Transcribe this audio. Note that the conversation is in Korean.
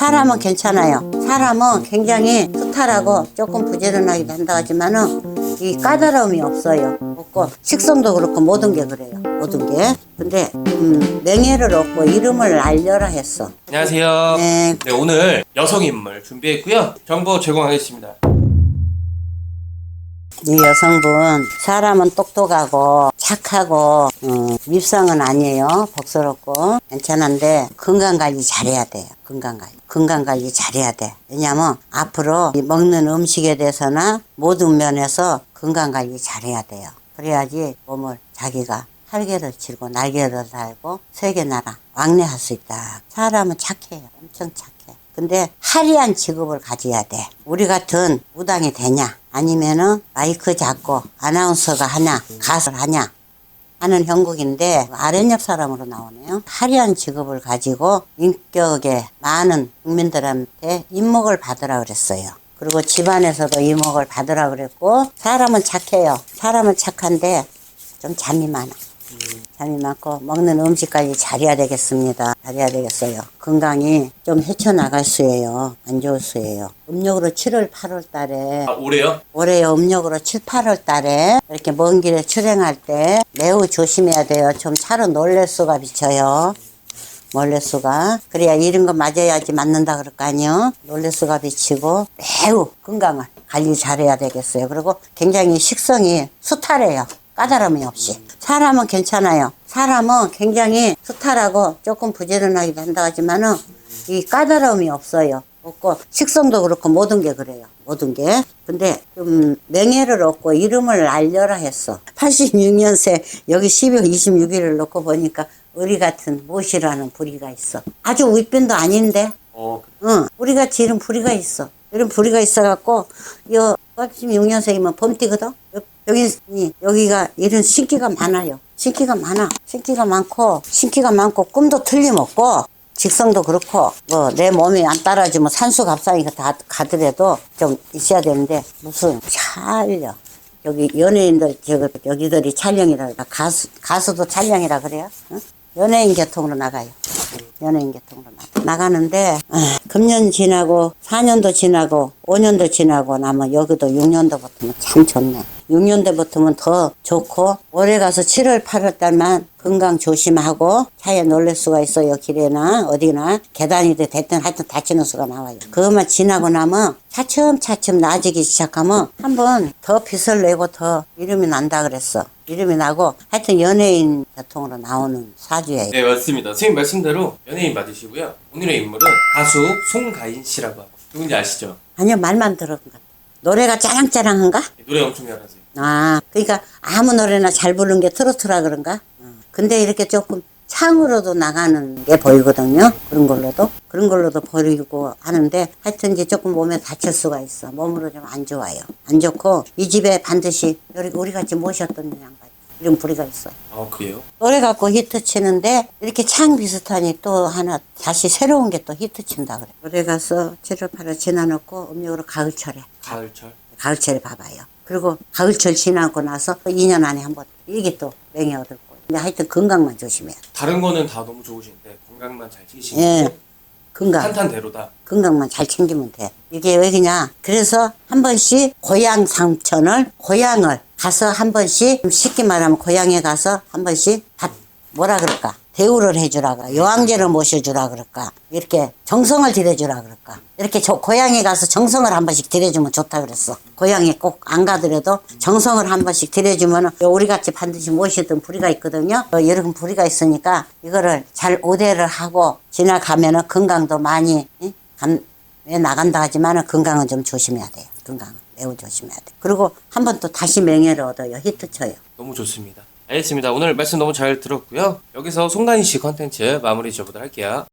사람은 괜찮아요. 사람은 굉장히 수탈하고 조금 부지런하기도 한다 하지만은 이 까다로움이 없어요. 없고 식성도 그렇고 모든 게 그래요. 모든 게. 근데 음, 명예를 얻고 이름을 알려라 했어. 안녕하세요. 네. 네, 오늘 여성 인물 준비했고요. 정보 제공하겠습니다. 이 여성분 사람은 똑똑하고 착하고 음, 밉상은 아니에요. 복스럽고. 괜찮은데 건강 관리 잘해야 돼요. 건강 관리. 건강 관리 잘해야 돼. 왜냐면 앞으로 이 먹는 음식에 대해서나 모든 면에서 건강 관리 잘해야 돼요. 그래야지 몸을 자기가 활개를 치고 날개를 달고 세계 나라 왕래할 수 있다. 사람은 착해요. 엄청 착해 근데 화려한 직업을 가져야 돼. 우리 같은 무당이 되냐? 아니면은 마이크 잡고 아나운서가 하냐? 가수를 하냐? 하는 형국인데 아랫옆 사람으로 나오네요. 화려한 직업을 가지고 인격에 많은 국민들한테 인목을 받으라 그랬어요. 그리고 집안에서도 이목을 받으라 그랬고 사람은 착해요. 사람은 착한데 좀 잠이 많아. 잠이 많고 먹는 음식까지 잘해야 되겠습니다. 잘해야 되겠어요. 건강이 좀 헤쳐나갈 수예요. 안 좋을 수예요. 음력으로 7월, 8월 달에 아, 올해요? 올해 음력으로 7, 8월 달에 이렇게 먼 길에 출행할 때 매우 조심해야 돼요. 좀 차로 놀래수가 비쳐요. 놀래수가 그래야 이런 거 맞아야지 맞는다 그럴 거 아니요. 놀래수가 비치고 매우 건강을 관리 잘해야 되겠어요. 그리고 굉장히 식성이 수탈해요. 까다로움이 없이. 사람은 괜찮아요. 사람은 굉장히 수탈하고 조금 부지런하기도 한다 하지만은 이 까다로움이 없어요. 없고 식성도 그렇고 모든 게 그래요. 모든 게. 근데 좀 명예를 얻고 이름을 알려라 했어. 86년생 여기 12월 26일을 놓고 보니까 우리 같은 모시라는 부리가 있어. 아주 윗변도 아닌데 어, 응, 우리 같이 이런 부리가 있어. 이런 부리가 있어갖고, 여, 86년생이면 범띠거든? 여- 여기, 이- 여기가 이런 신기가 많아요. 신기가 많아. 신기가 많고, 신기가 많고, 꿈도 틀림없고, 직성도 그렇고, 뭐, 내 몸이 안 따라주면 산수 값상이 다 가더라도 좀 있어야 되는데, 무슨, 찰려. 여기 연예인들, 저기, 여기들이 촬영이라. 가수, 가수도 촬영이라 그래요? 응? 연예인 계통으로 나가요. 연예인 계통으로 나가. 나가는데 아, 금년 지나고 4년도 지나고 5년도 지나고 나면 여기도 6년도 붙으면 참 좋네. 6년도 붙으면 더 좋고 올해 가서 7월 8월 달만 건강 조심하고 차에 놀랄 수가 있어요 길에나 어디나 계단이든 됐든 하여튼 다치는 수가 나와요 그것만 지나고 나면 차츰차츰 나아지기 시작하면 한 번 더 빚을 내고 더 이름이 난다 그랬어 이름이 나고 하여튼 연예인 계통으로 나오는 사주예요 네, 맞습니다. 선생님 말씀대로 연예인 맞으시고요. 오늘의 인물은 가수 송가인 씨라고 하고 누군지 아시죠? 아니요 말만 들은 것 같아 노래가 짜랑짜랑한가? 네, 노래 엄청 잘하세요. 아, 그러니까 아무 노래나 잘 부르는 게 트로트라 그런가? 어. 근데 이렇게 조금 창으로도 나가는 게 보이거든요. 그런 걸로도. 그런 걸로도 보이고 하는데 하여튼 이제 조금 몸에 다칠 수가 있어. 몸으로 좀 안 좋아요. 안 좋고 이 집에 반드시 우리, 같이 모셨던 양반 이런 부리가 있어. 아, 그래요? 노래 갖고 히트 치는데 이렇게 창 비슷하니 또 하나 다시 새로운 게 또 히트 친다 그래. 노래 가서 7월 8월 지나놓고 음력으로 가을철에 가을철. 가을철에 봐봐요. 그리고 가을철 지나고 나서 2년 안에 한 번 이게 또 명예 얻을. 근데 하여튼 건강만 조심해야 돼. 다른 거는 다 너무 좋으신데 건강만 잘 챙기시고 예. 건강. 탄탄대로다. 건강만 잘 챙기면 돼. 이게 왜 그냐? 그래서 한 번씩 고향 상천을 고향을 가서 한 번씩 쉽게 말하면 고향에 가서 한 번씩 밥 뭐라 그럴까? 대우를 해주라. 여왕제를 모셔주라 그럴까? 이렇게 정성을 들여주라 그럴까? 이렇게 저 고향에 가서 정성을 한 번씩 들여주면 좋다 그랬어. 고향에 꼭 안 가더라도 정성을 한 번씩 들여주면 우리 같이 반드시 모시던 부리가 있거든요. 어, 여러 부리가 있으니까 이거를 잘 오대를 하고 지나가면은 건강도 많이 예? 나간다 하지만은 건강은 좀 조심해야 돼요. 건강은 매우 조심해야 돼. 그리고 한 번 또 다시 명예를 얻어요. 히트 쳐요. 너무 좋습니다. 알겠습니다. 오늘 말씀 너무 잘 들었고요. 여기서 송가인 씨 컨텐츠 마무리 지어보도록 할게요.